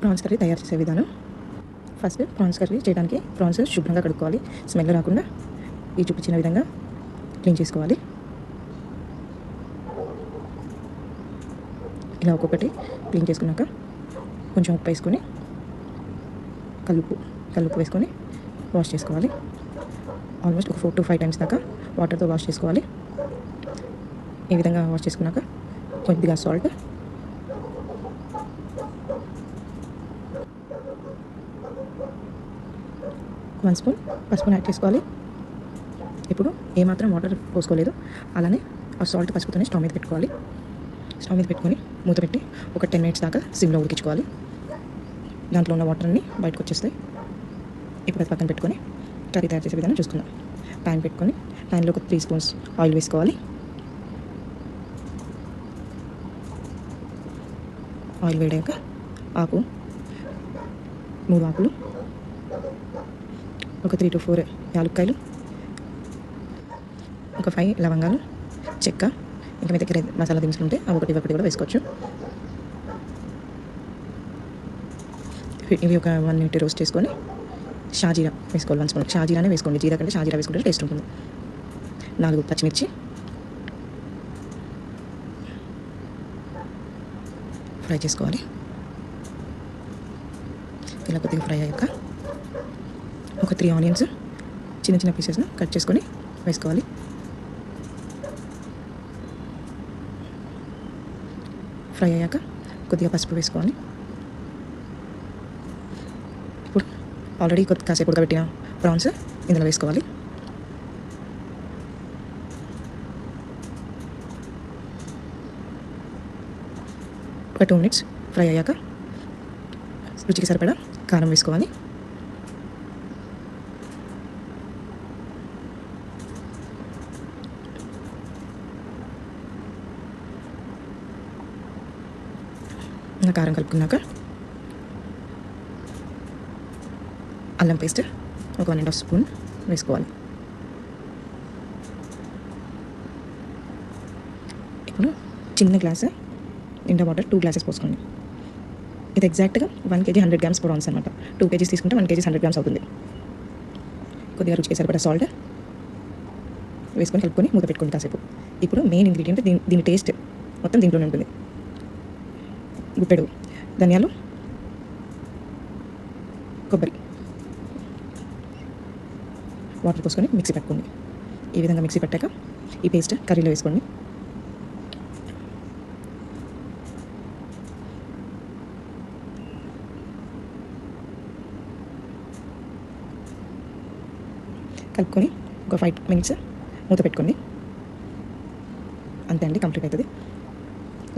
Prawns curry తయారు చేసే విధానం. ఫస్ట్ ప్రాన్స్ కర్రీ చేయడానికి ప్రాన్స్ శుభ్రంగా కడుక్కోవాలి. స్మెల్ రాకుండా ఈ చూపించిన విధంగా క్లీన్ చేసుకోవాలి. ఇలా ఒక్కొక్కటి క్లీన్ చేసుకున్నాక కొంచెం ఉప్పు వేసుకొని కలుపు కలుపు వేసుకొని వాష్ చేసుకోవాలి. ఆల్మోస్ట్ ఒక ఫోర్ టు ఫైవ్ టైమ్స్ దాకా వాటర్తో వాష్ చేసుకోవాలి. ఈ విధంగా వాష్ చేసుకున్నాక కొద్దిగా సాల్ట్ వన్ స్పూన్ పసుపుని యాడ్ చేసుకోవాలి. ఇప్పుడు ఏమాత్రం వాటర్ పోసుకోలేదు. అలానే ఆ సాల్ట్ పసుపుతోనే స్టవ్ మీద పెట్టుకోవాలి. స్టవ్ మీద పెట్టుకొని మూత పెట్టి ఒక టెన్ మినిట్స్ దాకా సిమ్లో ఉడికించుకోవాలి. దాంట్లో ఉన్న వాటర్ అన్నీ బయటకు వచ్చేస్తాయి. ఇప్పుడు అది పక్కన పెట్టుకొని కర్రీ తయారు చేసే విధానం చూసుకుందాం. ప్యాన్ పెట్టుకొని ప్యాన్లో ఒక త్రీ స్పూన్స్ ఆయిల్ వేసుకోవాలి. ఆయిల్ వేడాక ఆకు మూడు ఆకులు. ఒక త్రీ టు ఫోర్ యాలుక్కాయలు. ఒక ఫైవ్ లవంగాలు. చెక్క. ఇంకా మీ దగ్గర మసాలా దినుసులు ఉంటే అవి ఒకటి ఒకటి కూడా వేసుకోవచ్చు. ఇవి- ఇవి ఒక వన్ మినిట్ రోస్ట్ చేసుకొని షాజీరా వేసుకోవాలి వన్ స్పూన్ షాజీరానే వేసుకోండి. జీరా కంటే షాజీరా వేసుకుంటే టేస్ట్ ఉంటుంది. నాలుగు పచ్చిమిర్చి. ఫ్రై చేసుకోవాలి. ఇలా కొద్దిగా ఫ్రై అయ్యాక ఒక త్రీ ఆనియన్స్ చిన్న చిన్న పీసెస్ను కట్ చేసుకొని వేసుకోవాలి. ఫ్రై అయ్యాక కొద్దిగా పసుపు వేసుకోవాలి. ఇప్పుడు ఆల్రెడీ కొద్ది కాసేపు ఉడకబెట్టిన ప్రాన్స్ ఇందులో వేసుకోవాలి. ఒక టూ మినిట్స్ ఫ్రై అయ్యాక రుచికి సరిపడా కారం వేసుకోవాలి కారం కలుపుకున్నాక అల్లం పేస్ట్ ఒక వన్ అండ్ హాఫ్ స్పూన్ వేసుకోవాలి. ఇప్పుడు చిన్న గ్లాస్ నిండా వాటర్ టూ గ్లాసెస్ పోసుకోండి. ఇది ఎగ్జాక్ట్గా one KG hundred grams prawns అనమాట టూ కేజీస్ తీసుకుంటే వన్ కేజీస్ హండ్రెడ్ గ్రామ్స్ అవుతుంది. కొద్దిగా రుచికి సరిపడా సాల్ట్ వేసుకొని కలుపుకొని మూత పెట్టుకుని కాసేపు. ఇప్పుడు మెయిన్ ఇంగ్రీడియంట్ దీని దీని టేస్ట్ మొత్తం దీంట్లోనే ఉంటుంది. గుప్పెడు ధనియాలు కొబ్బరి. వాటర్ పోసుకొని మిక్సీ పెట్టుకోండి. ఈ విధంగా మిక్సీ పెట్టాక ఈ పేస్ట్ కర్రీలో వేసుకోండి. కలుపుకొని ఒక ఫైవ్ మినిట్స్ మూత పెట్టుకోండి. అంతే అండి కంప్లీట్ అవుతుంది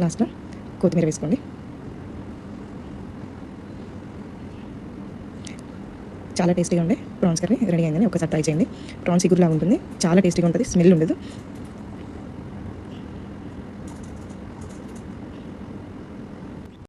లాస్ట్లో కొత్తిమీర వేసుకోండి. చాలా టేస్టీగా ఉండే. ప్రాన్స్ కర్రీ రెడీ అయిందని ఒకసారి ట్రై చేయండి. ప్రాన్స్ ఇగురులా ఉంటుంది. చాలా టేస్టీగా ఉంటుంది. స్మెల్ ఉండదు.